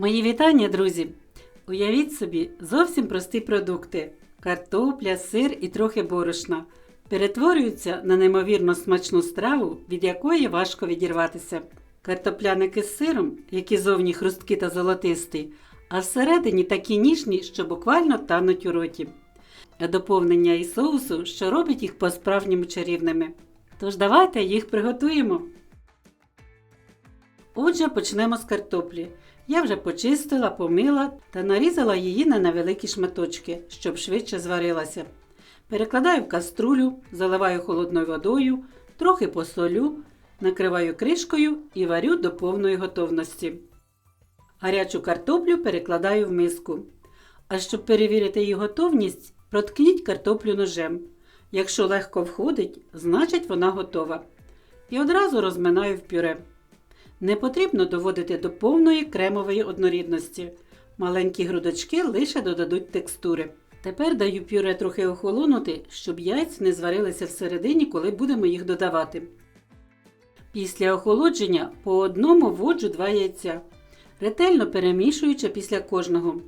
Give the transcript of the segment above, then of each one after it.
Мої вітання, друзі! Уявіть собі зовсім прості продукти: картопля, сир і трохи борошна. Перетворюються на неймовірно смачну страву, від якої важко відірватися. Картопляники з сиром, які зовні хрусткі та золотисті, а всередині такі ніжні, що буквально тануть у роті. А доповнення і соусу, що робить їх по-справжньому чарівними. Тож давайте їх приготуємо. Отже, почнемо з картоплі. Я вже почистила, помила та нарізала її на невеликі шматочки, щоб швидше зварилася. Перекладаю в каструлю, заливаю холодною водою, трохи посолю, накриваю кришкою і варю до повної готовності. Гарячу картоплю перекладаю в миску. А щоб перевірити її готовність, проткніть картоплю ножем. Якщо легко входить, значить вона готова. І одразу розминаю в пюре. Не потрібно доводити до повної кремової однорідності. Маленькі грудочки лише додадуть текстури. Тепер даю пюре трохи охолонути, щоб яйця не зварилися всередині, коли будемо їх додавати. Після охолодження по одному вводжу два яйця, ретельно перемішуючи після кожного.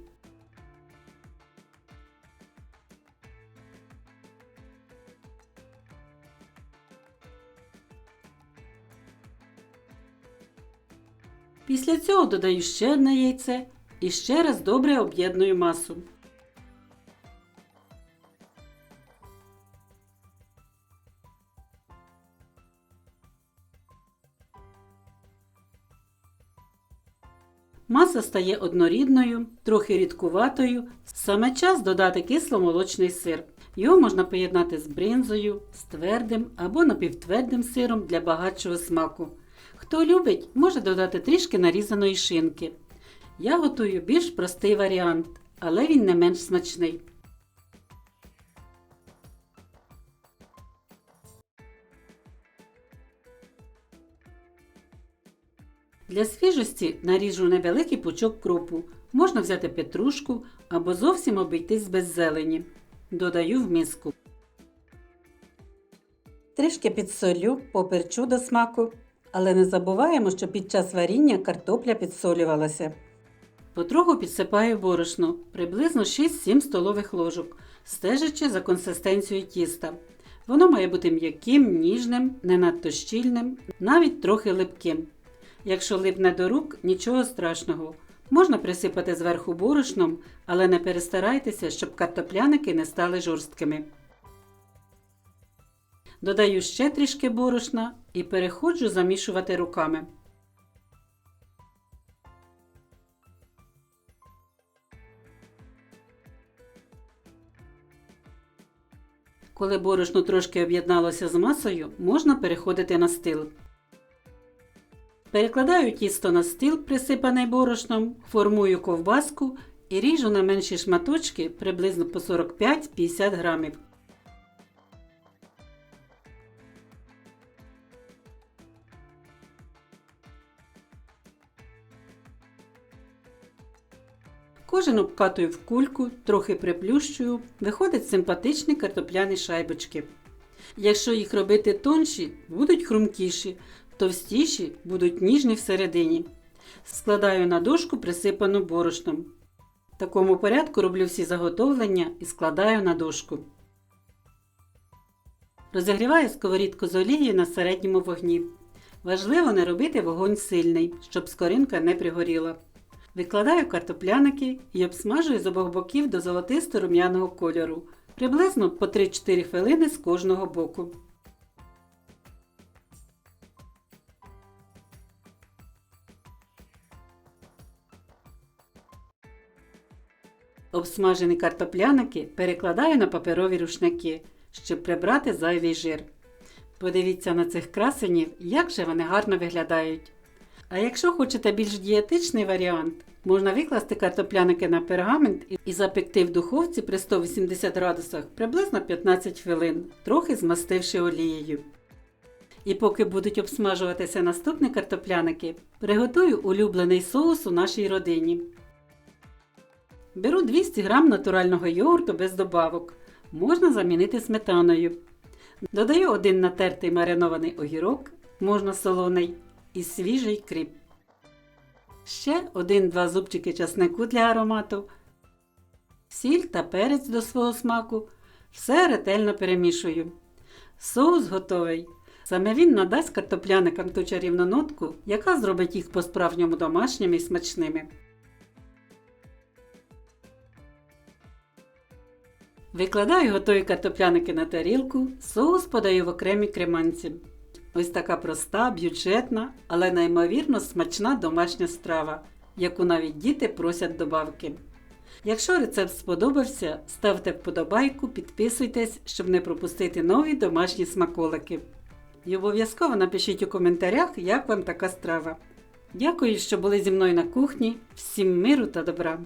Після цього додаю ще одне яйце і ще раз добре об'єдную масу. Маса стає однорідною, трохи рідкуватою. Саме час додати кисломолочний сир. Його можна поєднати з бринзою, з твердим або напівтвердим сиром для багатшого смаку. Хто любить, може додати трішки нарізаної шинки. Я готую більш простий варіант, але він не менш смачний. Для свіжості наріжу невеликий пучок кропу. Можна взяти петрушку або зовсім обійтись без зелені. Додаю в миску. Трішки підсолю, поперчу до смаку, але не забуваємо, що під час варіння картопля підсолювалася. Потроху підсипаю борошно, приблизно 6-7 столових ложок, стежачи за консистенцією тіста. Воно має бути м'яким, ніжним, не надто щільним, навіть трохи липким. Якщо липне до рук, нічого страшного. Можна присипати зверху борошном, але не перестарайтеся, щоб картопляники не стали жорсткими. Додаю ще трішки борошна і переходжу замішувати руками. Коли борошно трошки об'єдналося з масою, можна переходити на стил. Перекладаю тісто на стіл, присипаний борошном, формую ковбаску і ріжу на менші шматочки приблизно по 45-50 грамів. Кожен обкатую в кульку, трохи приплющую, виходить симпатичні картопляні шайбочки. Якщо їх робити тонші, будуть хрумкіші, товстіші будуть ніжні всередині. Складаю на дошку присипану борошном. В такому порядку роблю всі заготовлення і складаю на дошку. Розігріваю сковорідку з олією на середньому вогні. Важливо не робити вогонь сильний, щоб скоринка не пригоріла. Викладаю картопляники і обсмажую з обох боків до золотисто рум'яного кольору, приблизно по 3-4 хвилини з кожного боку. Обсмажені картопляники перекладаю на паперові рушники, щоб прибрати зайвий жир. Подивіться на цих красенів, як же вони гарно виглядають. А якщо хочете більш дієтичний варіант, можна викласти картопляники на пергамент і запекти в духовці при 180 градусах приблизно 15 хвилин, трохи змастивши олією. І поки будуть обсмажуватися наступні картопляники, приготую улюблений соус у нашій родині. Беру 200 г натурального йогурту без добавок. Можна замінити сметаною. Додаю один натертий маринований огірок, можна солоний, і свіжий кріп. ще один-два зубчики часнику для аромату, сіль та перець до свого смаку. Все ретельно перемішую. Соус готовий. Саме він надасть картопляникам ту чарівну нотку, яка зробить їх по-справжньому домашніми і смачними. Викладаю готові картопляники на тарілку, соус подаю в окремі креманці. Ось така проста, бюджетна, але неймовірно смачна домашня страва, яку навіть діти просять добавки. Якщо рецепт сподобався, ставте вподобайку, підписуйтесь, щоб не пропустити нові домашні смаколики. І обов'язково напишіть у коментарях, як вам така страва. Дякую, що були зі мною на кухні. Всім миру та добра!